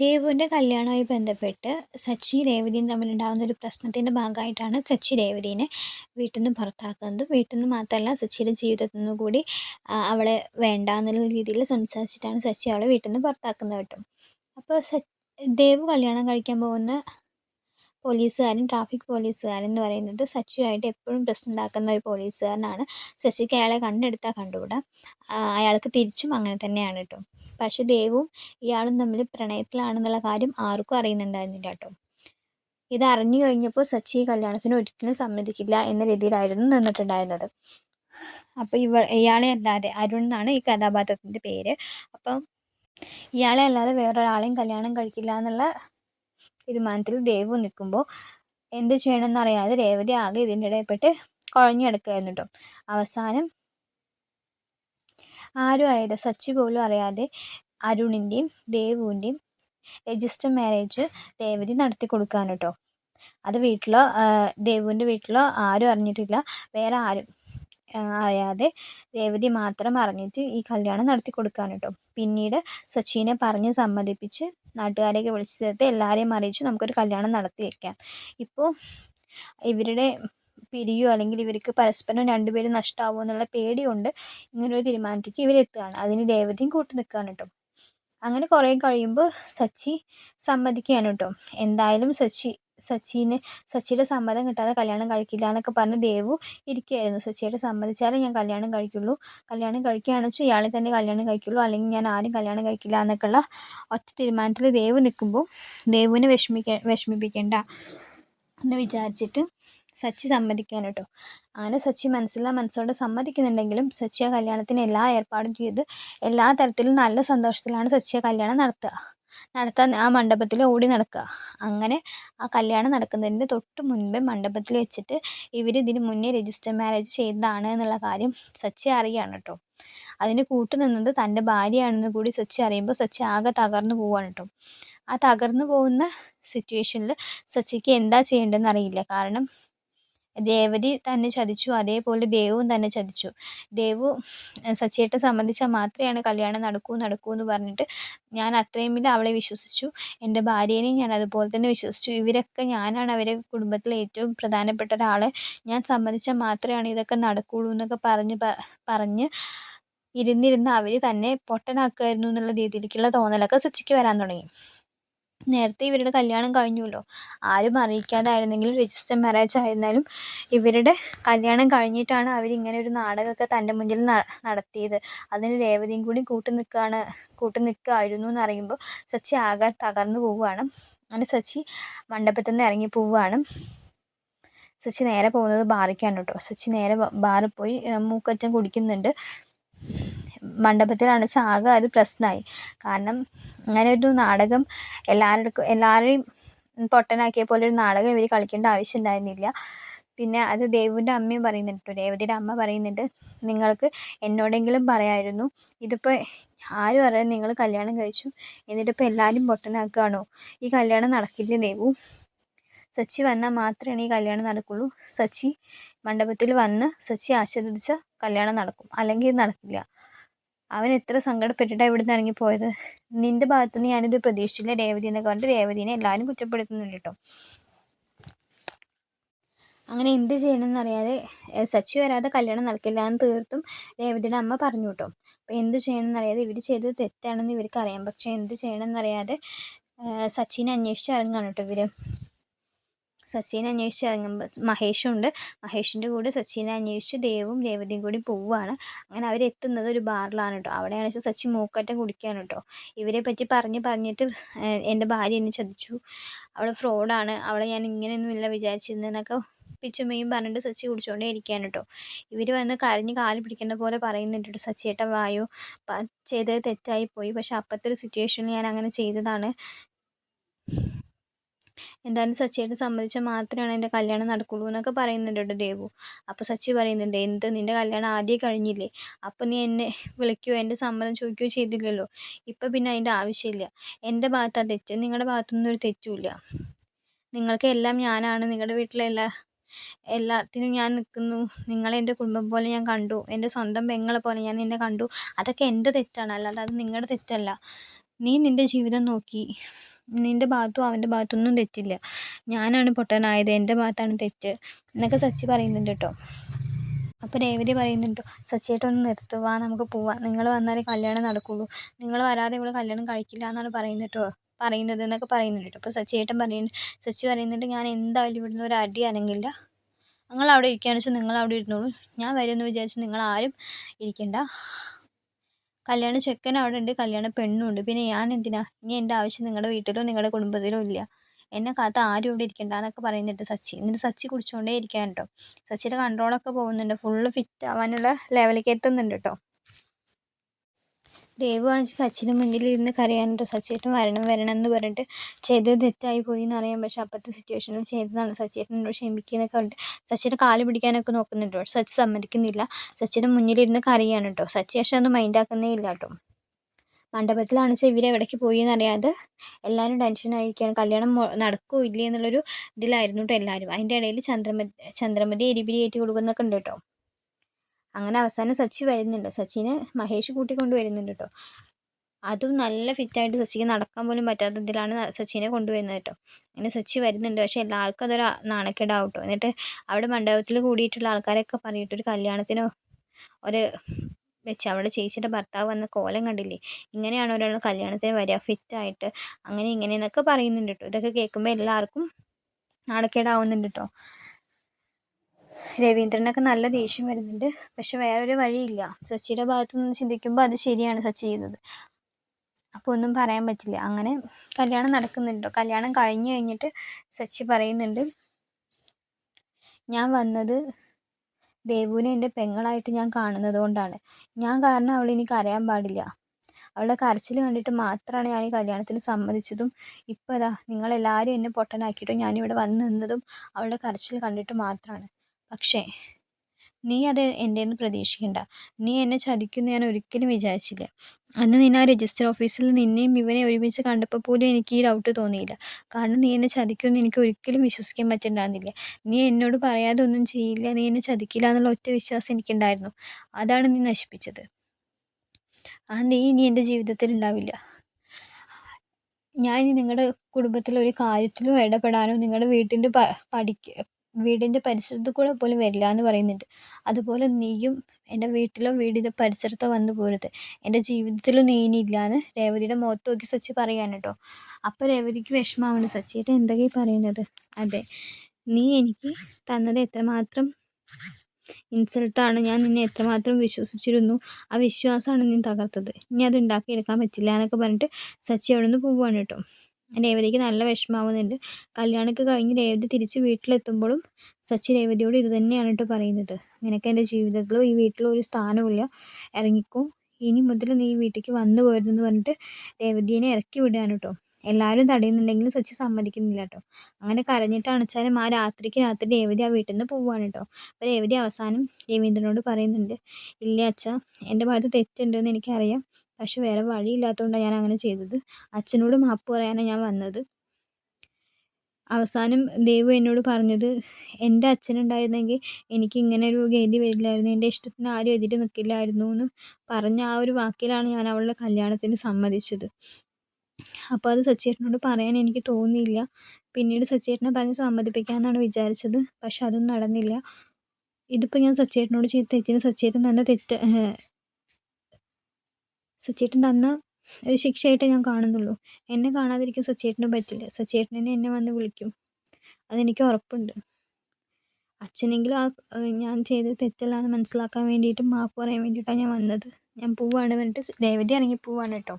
ദേവുവിന്റെ കല്യാണവുമായി ബന്ധപ്പെട്ട് സച്ചി രേവതിയും തമ്മിലുണ്ടാകുന്ന ഒരു പ്രശ്നത്തിന്റെ ഭാഗമായിട്ടാണ് സച്ചി രേവതിനെ വീട്ടിൽ നിന്ന് പുറത്താക്കുന്നത്. വീട്ടിൽ നിന്ന് മാത്രമല്ല സച്ചിയുടെ ജീവിതത്തിൽ നിന്ന് കൂടി അവളെ വേണ്ട എന്നുള്ള രീതിയിൽ സംസാരിച്ചിട്ടാണ് സച്ചി അവളെ വീട്ടിൽ നിന്ന് പുറത്താക്കുന്നത് കേട്ടോ. അപ്പോൾ ദേവ് കല്യാണം കഴിക്കാൻ പോകുന്ന പോലീസുകാരൻ ട്രാഫിക് പോലീസുകാരൻ എന്ന് പറയുന്നത് സച്ചിയുമായിട്ട് എപ്പോഴും പ്രശ്നം ഉണ്ടാക്കുന്ന ഒരു പോലീസുകാരനാണ്. ശശിക്ക് അയാളെ കണ്ടെടുത്താൽ കണ്ടുകൂടാ. അയാൾക്ക് തിരിച്ചും അങ്ങനെ തന്നെയാണ് കേട്ടോ പക്ഷെ ദേവും ഇയാളും തമ്മിൽ പ്രണയത്തിലാണെന്നുള്ള കാര്യം ആർക്കും അറിയുന്നുണ്ടായിരുന്നില്ല കേട്ടോ ഇത് അറിഞ്ഞു കഴിഞ്ഞപ്പോൾ സച്ചി കല്യാണത്തിന് ഒരിക്കലും സമ്മതിക്കില്ല എന്ന രീതിയിലായിരുന്നു നിന്നിട്ടുണ്ടായിരുന്നത്. അപ്പോൾ ഇവ ഇയാളെ അല്ലാതെ അരുൺ എന്നാണ് ഈ കഥാപാത്രത്തിന്റെ പേര്. അപ്പം ഇയാളെ അല്ലാതെ വേറൊരാളെയും കല്യാണം കഴിക്കില്ല എന്നുള്ള തീരുമാനത്തിൽ ദേവു നിൽക്കുമ്പോൾ എന്ത് ചെയ്യണമെന്നറിയാതെ രേവതി ആകെ ഇതിന്റെ ഇടയിൽപ്പെട്ട് കുഴഞ്ഞു കിടക്കുകയായിരുന്നു കേട്ടോ. അവസാനം ആരും അറിയാതെ സച്ചി പോലും അറിയാതെ അരുണിന്റെയും ദേവുവിന്റെയും രജിസ്റ്റർ മാരേജ് രേവതി നടത്തി കൊടുക്കാൻ കേട്ടോ. അത് വീട്ടിലോ ദേവുവിന്റെ വീട്ടിലോ ആരും അറിഞ്ഞിട്ടില്ല. വേറെ ആരും അറിയാതെ രേവതി മാത്രം അറിഞ്ഞിട്ട് ഈ കല്യാണം നടത്തി കൊടുക്കാൻ കേട്ടോ. പിന്നീട് സച്ചിനെ പറഞ്ഞ് സമ്മതിപ്പിച്ച് നാട്ടുകാരെയൊക്കെ വിളിച്ച് ചേർത്ത് എല്ലാവരെയും അറിയിച്ചു നമുക്കൊരു കല്യാണം നടത്തി വയ്ക്കാം ഇപ്പോൾ ഇവരുടെ പിരിയോ അല്ലെങ്കിൽ ഇവർക്ക് പരസ്പരം രണ്ടുപേരും നഷ്ടമാവുമോ എന്നുള്ള പേടിയുണ്ട്. ഇങ്ങനൊരു തീരുമാനത്തേക്ക് ഇവരെത്തുകയാണ് അതിന് രേവതിയും കൂട്ടു നിൽക്കുകയാണ് കേട്ടോ. അങ്ങനെ കുറേ കഴിയുമ്പോൾ സച്ചി സമ്മതിക്കുകയാണ് കേട്ടോ. എന്തായാലും സച്ചി സച്ചിന് സച്ചിയുടെ സമ്മതം കിട്ടാതെ കല്യാണം കഴിക്കില്ല എന്നൊക്കെ പറഞ്ഞ് ദേവു ഇരിക്കുകയായിരുന്നു. സച്ചിയുടെ സമ്മതിച്ചാലേ ഞാൻ കല്യാണം കഴിക്കുള്ളൂ. കല്യാണം കഴിക്കുകയാണെന്ന് വെച്ചാൽ ഇയാളെ തന്നെ കല്യാണം കഴിക്കുള്ളൂ. അല്ലെങ്കിൽ ഞാൻ ആരും കല്യാണം കഴിക്കില്ല എന്നൊക്കെയുള്ള ഒറ്റ തീരുമാനത്തിൽ ദേവു നിൽക്കുമ്പോൾ ദേവുവിനെ വിഷമിക്ക വിഷമിപ്പിക്കേണ്ട എന്ന് വിചാരിച്ചിട്ട് സച്ചി സമ്മതിക്കാൻ കേട്ടോ. അങ്ങനെ സച്ചി മനസ്സിലാ മനസ്സോടെ സമ്മതിക്കുന്നുണ്ടെങ്കിലും സച്ചി ആ കല്യാണത്തിന് എല്ലാ ഏർപ്പാടും ചെയ്ത് എല്ലാ തരത്തിലും നല്ല സന്തോഷത്തിലാണ് സച്ചി ആ കല്യാണം നടത്തുക. നടത്താൻ ആ മണ്ഡപത്തിൽ ഓടി നടക്കുക. അങ്ങനെ ആ കല്യാണം നടക്കുന്നതിന്റെ തൊട്ട് മുൻപേ മണ്ഡപത്തിൽ വെച്ചിട്ട് ഇവർ ഇതിന് മുന്നേ രജിസ്റ്റർ മാരേജ് ചെയ്തതാണ് എന്നുള്ള കാര്യം സച്ചി അറിയാണ് കേട്ടോ. അതിന് കൂട്ടുനിന്നത് തന്റെ ഭാര്യയാണെന്ന് കൂടി സച്ചി അറിയുമ്പോൾ സച്ചി ആകെ തകർന്നു പോവാണ് കേട്ടോ. ആ തകർന്നു പോകുന്ന സിറ്റുവേഷനിൽ സച്ചിക്ക് എന്താ ചെയ്യേണ്ടതെന്ന് അറിയില്ല. കാരണം രേവതി തന്നെ ചതിച്ചു അതേപോലെ ദേവും തന്നെ ചതിച്ചു. ദേവു സച്ചിയേട്ടനെ സംബന്ധിച്ചാൽ മാത്രമാണ് കല്യാണം നടക്കൂ നടക്കൂ എന്ന് പറഞ്ഞിട്ട് ഞാൻ അത്രയും വലിയ അവളെ വിശ്വസിച്ചു. എന്റെ ഭാര്യേനെയും ഞാൻ അതുപോലെ തന്നെ വിശ്വസിച്ചു. ഇവരൊക്കെ ഞാനാണ് അവരെ കുടുംബത്തിലെ ഏറ്റവും പ്രധാനപ്പെട്ട ഒരാൾ. ഞാൻ സമ്മതിച്ചാൽ മാത്രമാണ് ഇതൊക്കെ നടക്കുകയുള്ളൂ എന്നൊക്കെ പറഞ്ഞ് പറഞ്ഞ് ഇരുന്നിരുന്ന് അവർ തന്നെ പൊട്ടനാക്കുമായിരുന്നു എന്നുള്ള രീതിയിലേക്കുള്ള തോന്നലൊക്കെ സച്ചിക്ക് വരാൻ തുടങ്ങി. നേരത്തെ ഇവരുടെ കല്യാണം കഴിഞ്ഞുവല്ലോ. ആരും അറിയിക്കാതായിരുന്നെങ്കിലും രജിസ്റ്റർ മാരേജ് ആയിരുന്നാലും ഇവരുടെ കല്യാണം കഴിഞ്ഞിട്ടാണ് അവരിങ്ങനെ ഒരു നാടകമൊക്കെ തന്റെ മുന്നിൽ നടത്തിയത്. അതിന് രേവതിയും കൂടി കൂട്ടു നിൽക്കുകയാണ് കൂട്ടു നിൽക്കുകയായിരുന്നു എന്ന് അറിയുമ്പോൾ സച്ചി ആകെ തകർന്നു പോവുകയാണ്. അങ്ങനെ സച്ചി മണ്ഡപത്തിൽ നിന്ന് ഇറങ്ങി പോവുകയാണ്. സച്ചി നേരെ പോകുന്നത് ബാറിക്കാണ് കേട്ടോ. സച്ചി നേരെ ബാറിൽ പോയി മൂക്കറ്റം കുടിക്കുന്നുണ്ട്. മണ്ഡപത്തിലാണ് ആകെ അത് പ്രശ്നമായി കാരണം അങ്ങനെ ഒരു നാടകം എല്ലാവർക്കും എല്ലാവരെയും പൊട്ടനാക്കിയ പോലെ ഒരു നാടകം ഇവർ കളിക്കേണ്ട ആവശ്യം ഉണ്ടായിരുന്നില്ല. പിന്നെ അത് ദേവുവിന്റെ അമ്മയും പറയുന്നുണ്ട്. രേവതിയുടെ അമ്മ പറയുന്നുണ്ട് നിങ്ങൾക്ക് എന്നോടെങ്കിലും പറയായിരുന്നു ഇതിപ്പോൾ ആരും അറിയാൻ നിങ്ങൾ കല്യാണം കഴിച്ചു? എന്നിട്ടിപ്പോൾ എല്ലാവരും പൊട്ടനാക്കുകയാണോ? ഈ കല്യാണം നടക്കില്ല ദേവു? സച്ചി വന്നാൽ മാത്രമേ ഈ കല്യാണം നടക്കുള്ളൂ. സച്ചി മണ്ഡപത്തിൽ വന്ന് സച്ചി ആശീർവദിച്ച കല്യാണം നടക്കും. അല്ലെങ്കിൽ നടക്കില്ല. അവൻ എത്ര സങ്കടപ്പെട്ടിട്ടാണ് ഇവിടുന്ന് ഇറങ്ങിപ്പോയത് നിന്റെ ഭാഗത്തുനിന്ന് ഞാനിത് പ്രതീക്ഷിച്ചില്ല. രേവതി എന്നൊക്കെ പറഞ്ഞിട്ട് രേവതിനെ എല്ലാവരും കുറ്റപ്പെടുത്തുന്നുണ്ട് കേട്ടോ. അങ്ങനെ എന്ത് ചെയ്യണമെന്ന് അറിയാതെ സച്ചി വരാതെ കല്യാണം നടക്കില്ല എന്ന് തീർത്തും രേവതിയുടെ അമ്മ പറഞ്ഞു കേട്ടോ. അപ്പോൾ എന്ത് ചെയ്യണമെന്ന് അറിയാതെ ഇവർ ചെയ്തത് തെറ്റാണെന്ന് ഇവർക്ക് അറിയാം. പക്ഷേ എന്ത് ചെയ്യണമെന്ന് അറിയാതെ സച്ചിനെ അന്വേഷിച്ച് ഇറങ്ങുകയാണ് കേട്ടോ ഇവർ സച്ചിനെ അന്വേഷിച്ച് ഇറങ്ങുമ്പോൾ മഹേഷും ഉണ്ട്. മഹേഷിന്റെ കൂടെ സച്ചിനെ അന്വേഷിച്ച് ദേവും രേവതിയും കൂടി പോവുകയാണ് അങ്ങനെ അവരെത്തുന്നത് ഒരു ബാറിലാണ് കേട്ടോ അവിടെയാണ് വെച്ചാൽ സച്ചി മൂക്കറ്റം കുടിക്കുകയാണ് കേട്ടോ ഇവരെ പറ്റി പറഞ്ഞ് പറഞ്ഞിട്ട് എന്റെ ഭാര്യ എന്നെ ചതിച്ചു. അവിടെ ഫ്രോഡാണ്. അവിടെ ഞാൻ ഇങ്ങനെയൊന്നുമില്ല വിചാരിച്ചിരുന്നതെന്നൊക്കെ പിച്ചുമ്മയും പറഞ്ഞിട്ട് സച്ചി കുടിച്ചുകൊണ്ടേ ഇരിക്കുകയാണ് കേട്ടോ ഇവർ വന്ന് കരഞ്ഞ് കാൽ പിടിക്കേണ്ട പോലെ പറയുന്നുണ്ട് കേട്ടോ സച്ചിയേട്ട വായു ചെയ്തത് തെറ്റായി പോയി. പക്ഷെ അപ്പോഴത്തെ ഒരു സിറ്റുവേഷനിൽ ഞാൻ അങ്ങനെ ചെയ്തതാണ്. എന്തായാലും സച്ചിയായിട്ട് സമ്മതിച്ചാൽ മാത്രമാണ് എന്റെ കല്യാണം നടക്കുള്ളൂ എന്നൊക്കെ പറയുന്നുണ്ട് കേട്ടോ ദേവു. അപ്പോൾ സച്ചി പറയുന്നുണ്ട് എന്ത് നിന്റെ കല്യാണം ആദ്യം കഴിഞ്ഞില്ലേ? അപ്പോൾ നീ എന്നെ വിളിക്കുകയോ എന്റെ സമ്മതം ചോദിക്കുകയോ ചെയ്തില്ലല്ലോ? ഇപ്പം പിന്നെ അതിന്റെ ആവശ്യമില്ല. എന്റെ ഭാഗത്താണ് തെറ്റ് നിങ്ങളുടെ ഭാഗത്തൊന്നും ഒരു തെറ്റുമില്ല. നിങ്ങൾക്ക് എല്ലാം ഞാനാണ്. നിങ്ങളുടെ വീട്ടിലെ എല്ലാ എല്ലാത്തിനും ഞാൻ നിൽക്കുന്നു. നിങ്ങളെ എന്റെ കുടുംബം പോലെ ഞാൻ കണ്ടു. എന്റെ സ്വന്തം പെങ്ങളെ പോലെ ഞാൻ നിന്നെ കണ്ടു. അതൊക്കെ എന്റെ തെറ്റാണ്. അല്ലാതെ അത് നിങ്ങളുടെ തെറ്റല്ല. നീ നിന്റെ ജീവിതം നോക്കി. നിന്റെ ഭാഗത്തും അവന്റെ ഒന്നും തെറ്റില്ല. ഞാനാണ് പൊട്ടനായത് എന്റെ ഭാഗത്താണ് തെറ്റ് എന്നൊക്കെ സച്ചി പറയുന്നുണ്ട് കേട്ടോ. അപ്പോൾ രേവതി പറയുന്നുണ്ട് ഒന്ന് നിർത്തുക നമുക്ക് പോവാം. നിങ്ങൾ വന്നാലേ കല്യാണം നടക്കുള്ളൂ. നിങ്ങൾ വരാതെ ഇവിടെ കല്യാണം കഴിക്കില്ല എന്നാണ് പറയുന്നത് കേട്ടോ പറയുന്നത് എന്നൊക്കെ പറയുന്നുണ്ട് കേട്ടോ. അപ്പോൾ സച്ചിയേട്ടൻ പറയുന്നു സച്ചി പറയുന്നുണ്ട് ഞാൻ എന്തായാലും ഇവിടുന്ന് ഒരു അടി അനങ്ങില്ല. നിങ്ങൾ അവിടെ ഇരിക്കുകയാണെന്ന് വെച്ചാൽ നിങ്ങൾ അവിടെ ഇരുന്നോളൂ. ഞാൻ വരുമെന്ന് വിചാരിച്ച് നിങ്ങൾ ആരും ഇരിക്കണ്ട. കല്യാണ ചെക്കൻ അവിടെ ഉണ്ട് കല്യാണ പെണ്ണും ഉണ്ട്. പിന്നെ ഞാൻ എന്തിനാ? ഇനി എന്റെ ആവശ്യം നിങ്ങളുടെ വീട്ടിലോ നിങ്ങളുടെ കുടുംബത്തിലോ ഇല്ല. എന്നെ കാത്ത് ആരും ഇവിടെ ഇരിക്കണ്ട എന്നൊക്കെ പറയുന്നുണ്ട് സച്ചി. എന്നിട്ട് സച്ചി കുടിച്ചുകൊണ്ടേ ഇരിക്കാൻ കേട്ടോ സച്ചിയുടെ കൺട്രോളൊക്കെ പോകുന്നുണ്ട്. ഫുള്ള് ഫിറ്റ് ആവാനുള്ള ലെവലിലേക്ക് എത്തുന്നുണ്ട് കേട്ടോ ദേവ് കാണിച്ച് സച്ചിന് മുന്നിലിരുന്ന് കരയാനുണ്ടോ? സച്ചേട്ടൻ വരണം വരണം എന്ന് പറഞ്ഞിട്ട് ചെയ്തത് തെറ്റായി പോയി എന്ന് അറിയാം. പക്ഷെ അപ്പോഴത്തെ സിറ്റുവേഷനിൽ ചെയ്തതാണ്. സച്ചിയേട്ടനോട് ക്ഷമിക്കുന്നൊക്കെ പറഞ്ഞിട്ട് സച്ചിയുടെ കാൽ പിടിക്കാനൊക്കെ നോക്കുന്നുണ്ട് സച്ചി സമ്മതിക്കുന്നില്ല. സച്ചിയുടെ മുന്നിലിരുന്ന് കരയാണ് കേട്ടോ. സച്ചി പക്ഷെ ഒന്നും മൈൻഡാക്കുന്നേ ഇല്ല കേട്ടോ. മണ്ഡപത്തിലാണ് വെച്ചാൽ ഇവർ എവിടേക്ക് പോയി എന്നറിയാതെ എല്ലാവരും ടെൻഷനായിരിക്കുകയാണ് കല്യാണം നടക്കുമോ ഇല്ലേ എന്നുള്ളൊരു ഇതിലായിരുന്നു കേട്ടോ എല്ലാവരും അതിന്റെ ഇടയിൽ ചന്ദ്രമതി ചന്ദ്രമതി എരിപിരി ഏറ്റി കൊടുക്കുന്നൊക്കെ ഉണ്ട് കേട്ടോ. അങ്ങനെ അവസാനം സച്ചി വരുന്നുണ്ട്. സച്ചിനെ മഹേഷ് കൂട്ടി വരുന്നുണ്ട് കേട്ടോ അതും നല്ല ഫിറ്റായിട്ട് സച്ചിക്ക് നടക്കാൻ പോലും പറ്റാത്ത ഇതിലാണ് സച്ചിനെ കൊണ്ടുവരുന്നത് കേട്ടോ അങ്ങനെ സച്ചി വരുന്നുണ്ട്. പക്ഷേ എല്ലാവർക്കും അതൊരു നാണക്കേടാവും കേട്ടോ എന്നിട്ട് അവിടെ മണ്ഡപത്തിൽ കൂടിയിട്ടുള്ള ആൾക്കാരൊക്കെ പറഞ്ഞിട്ട് ഒരു കല്യാണത്തിനോ ഒരു വെച്ച് അവിടെ ചേച്ചിയുടെ ഭർത്താവ് വന്ന കോലം കണ്ടില്ലേ? ഇങ്ങനെയാണ് ഒരാൾ കല്യാണത്തിന് വരിക. ഫിറ്റായിട്ട് അങ്ങനെ ഇങ്ങനെ എന്നൊക്കെ പറയുന്നുണ്ട് കേട്ടോ ഇതൊക്കെ കേൾക്കുമ്പോൾ എല്ലാവർക്കും നാണക്കേടാവുന്നുണ്ട് കേട്ടോ രവീന്ദ്രനൊക്കെ നല്ല ദേഷ്യം വരുന്നുണ്ട്. പക്ഷെ വേറൊരു വഴിയില്ല. സച്ചിയുടെ ഭാഗത്തു നിന്ന് ചിന്തിക്കുമ്പോൾ അത് ശരിയാണ് സച്ചി ചെയ്യുന്നത്. അപ്പോൾ ഒന്നും പറയാൻ പറ്റില്ല. അങ്ങനെ കല്യാണം നടക്കുന്നുണ്ടോ? കല്യാണം കഴിഞ്ഞു കഴിഞ്ഞിട്ട് സച്ചി പറയുന്നുണ്ട് ഞാൻ വന്നത് ദേവുവിനെ എന്റെ പെങ്ങളായിട്ട് ഞാൻ കാണുന്നത് കൊണ്ടാണ്. ഞാൻ കാരണം അവൾ ഇനി കരയാൻ പാടില്ല. അവളുടെ കരച്ചിൽ കണ്ടിട്ട് മാത്രമാണ് ഞാൻ ഈ കല്യാണത്തിന് സമ്മതിച്ചതും. ഇപ്പോൾ അതാ നിങ്ങളെല്ലാവരും എന്നെ പൊട്ടനാക്കിയിട്ടും ഞാനിവിടെ വന്ന് നിന്നതും അവളുടെ കരച്ചിൽ കണ്ടിട്ട് മാത്രമാണ് പക്ഷേ നീ അത് എന്റെ നിന്ന് പ്രതീക്ഷിക്കണ്ട. നീ എന്നെ ചതിക്കുമെന്ന് ഞാൻ ഒരിക്കലും വിചാരിച്ചില്ല. അന്ന് നീ ആ രജിസ്റ്റർ ഓഫീസിൽ നിന്നെയും ഇവനെ ഒരുമിച്ച് കണ്ടപ്പോൾ പോലും എനിക്ക് ഈ ഡൗട്ട് തോന്നിയില്ല. കാരണം നീ എന്നെ ചതിക്കുമെന്ന് എനിക്ക് ഒരിക്കലും വിശ്വസിക്കാൻ പറ്റുന്നുണ്ടായിരുന്നില്ല നീ എന്നോട് പറയാതെ ഒന്നും ചെയ്യില്ല. നീ എന്നെ ചതിക്കില്ല എന്നുള്ള ഒറ്റ വിശ്വാസം എനിക്കുണ്ടായിരുന്നു. അതാണ് നീ നശിപ്പിച്ചത്. ആ നീ ഇനി എന്റെ ജീവിതത്തിൽ ഉണ്ടാവില്ല. ഞാൻ നിങ്ങളുടെ കുടുംബത്തിൽ ഒരു കാര്യത്തിലും ഇടപെടാനോ നിങ്ങളുടെ വീട്ടിന്റെ പഠിക്ക വീടിന്റെ പരിസരത്ത് കൂടെ പോലും വരില്ല എന്ന് പറയുന്നുണ്ട്. അതുപോലെ നീയും എന്റെ വീട്ടിലോ വീടിന്റെ പരിസരത്തോ വന്നു പോരുത്. എന്റെ ജീവിതത്തിലും നീ ഇനി ഇല്ലാന്ന് രേവതിയുടെ മുഖത്ത് നോക്കി സച്ചി പറയാൻ കേട്ടോ. അപ്പോൾ രേവതിക്ക് വിഷമമാവുന്നു സച്ചിയുടെ എന്തൊക്കെയാണ് പറയുന്നത്? അതെ നീ എനിക്ക് തന്നത് എത്രമാത്രം ഇൻസൾട്ടാണ്. ഞാൻ നിന്നെ എത്രമാത്രം വിശ്വസിച്ചിരുന്നു. ആ വിശ്വാസമാണ് നീ തകർത്തത്. ഇനി അത് ഉണ്ടാക്കിയെടുക്കാൻ പറ്റില്ല എന്നൊക്കെ പറഞ്ഞിട്ട് സച്ചി അവിടെ നിന്ന് പോവുകയാണ് കേട്ടോ. രേവതിക്ക് നല്ല വിഷമാവുന്നുണ്ട് കല്യാണമൊക്കെ കഴിഞ്ഞ് രേവതി തിരിച്ച് വീട്ടിലെത്തുമ്പോഴും സച്ചി രേവതിയോട് ഇത് തന്നെയാണ് കേട്ടോ പറയുന്നത്. നിനക്ക് എന്റെ ജീവിതത്തിലോ ഈ വീട്ടിലോ ഒരു സ്ഥാനമില്ല ഇറങ്ങിക്കോ. ഇനി മുതൽ നീ വീട്ടിലേക്ക് വന്നു പോരുതെന്ന് പറഞ്ഞിട്ട് രേവതിയെ ഇറക്കി വിടുകയാണ് കേട്ടോ. എല്ലാവരും തടയുന്നുണ്ടെങ്കിലും സച്ചി സമ്മതിക്കുന്നില്ല കേട്ടോ. അങ്ങനെ കരഞ്ഞിട്ട് അണച്ചാലും ആ രാത്രിക്ക് രാത്രി രേവതി ആ വീട്ടിൽ നിന്ന് പോവുകയാണ് കേട്ടോ. അപ്പോൾ രേവതി അവസാനം രവീന്ദ്രനോട് പറയുന്നുണ്ട് ഇല്ല അച്ഛ എന്റെ ഭാഗത്ത് തെറ്റുണ്ടെന്ന് എനിക്കറിയാം. പക്ഷെ വേറെ വഴിയില്ലാത്തതുകൊണ്ടാണ് ഞാൻ അങ്ങനെ ചെയ്തത്. അച്ഛനോട് മാപ്പ് പറയാനാണ് ഞാൻ വന്നത്. അവസാനം ദേവു എന്നോട് പറഞ്ഞത് എന്റെ അച്ഛനുണ്ടായിരുന്നെങ്കിൽ എനിക്ക് ഇങ്ങനെ ഒരു ഗതി വരില്ലായിരുന്നു. എന്റെ ഇഷ്ടത്തിന് ആരും എതിരെ നിൽക്കില്ലായിരുന്നു എന്ന് പറഞ്ഞ ആ ഒരു വാക്കിലാണ് ഞാൻ അവളുടെ കല്യാണത്തിന് സമ്മതിച്ചത്. അപ്പോൾ അത് സച്ചേട്ടനോട് പറയാൻ എനിക്ക് തോന്നിയില്ല. പിന്നീട് സച്ചേട്ടനെ പറഞ്ഞ് സമ്മതിപ്പിക്കാമെന്നാണ് വിചാരിച്ചത്. പക്ഷെ അതൊന്നും നടന്നില്ല. ഇതിപ്പോൾ ഞാൻ സച്ചേട്ടനോട് ചെയ്ത് തെറ്റിന് സച്ചേട്ടൻ തന്നെ തെറ്റ് സച്ചേട്ടൻ തന്ന ഒരു ശിക്ഷയായിട്ട് ഞാൻ കാണുന്നുള്ളൂ. എന്നെ കാണാതിരിക്കാൻ സച്ചേട്ടന് പറ്റില്ല. സച്ചേട്ടൻ എന്നെ വന്ന് വിളിക്കും. അതെനിക്ക് ഉറപ്പുണ്ട്. അച്ഛനെങ്കിലും ആ ഞാൻ ചെയ്ത് തെറ്റല്ലാന്ന് മനസ്സിലാക്കാൻ വേണ്ടിയിട്ട് മാപ്പ് പറയാൻ വേണ്ടിയിട്ടാണ് ഞാൻ വന്നത്. ഞാൻ പോവാണ് പറഞ്ഞിട്ട് രേവതി ഇറങ്ങി പോവാണ് കേട്ടോ.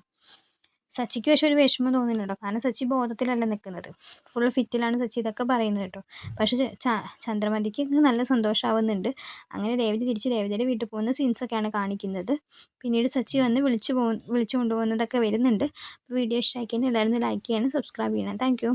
സച്ചിക്ക് പക്ഷെ ഒരു വിഷമം തോന്നുന്നുണ്ട്. കാരണം സച്ചി ബോധത്തിലല്ല നിൽക്കുന്നത് ഫുൾ ഫിറ്റിലാണ് സച്ചി ഇതൊക്കെ പറയുന്നത് കേട്ടോ. പക്ഷെ ചന്ദ്രമതിക്ക് നല്ല സന്തോഷമാവുന്നുണ്ട് അങ്ങനെ രേവതി തിരിച്ച് രേവതിയുടെ വീട്ടിൽ പോകുന്ന സീൻസൊക്കെയാണ് കാണിക്കുന്നത്. പിന്നീട് സച്ചി വന്ന് വിളിച്ചു പോ വിളിച്ചു കൊണ്ടുപോകുന്നതൊക്കെ വരുന്നുണ്ട്. വീഡിയോ ഇഷ്ടമാക്കിയാൽ എല്ലാവരും ലൈക്ക് ചെയ്യണം സബ്സ്ക്രൈബ് ചെയ്യണം. താങ്ക്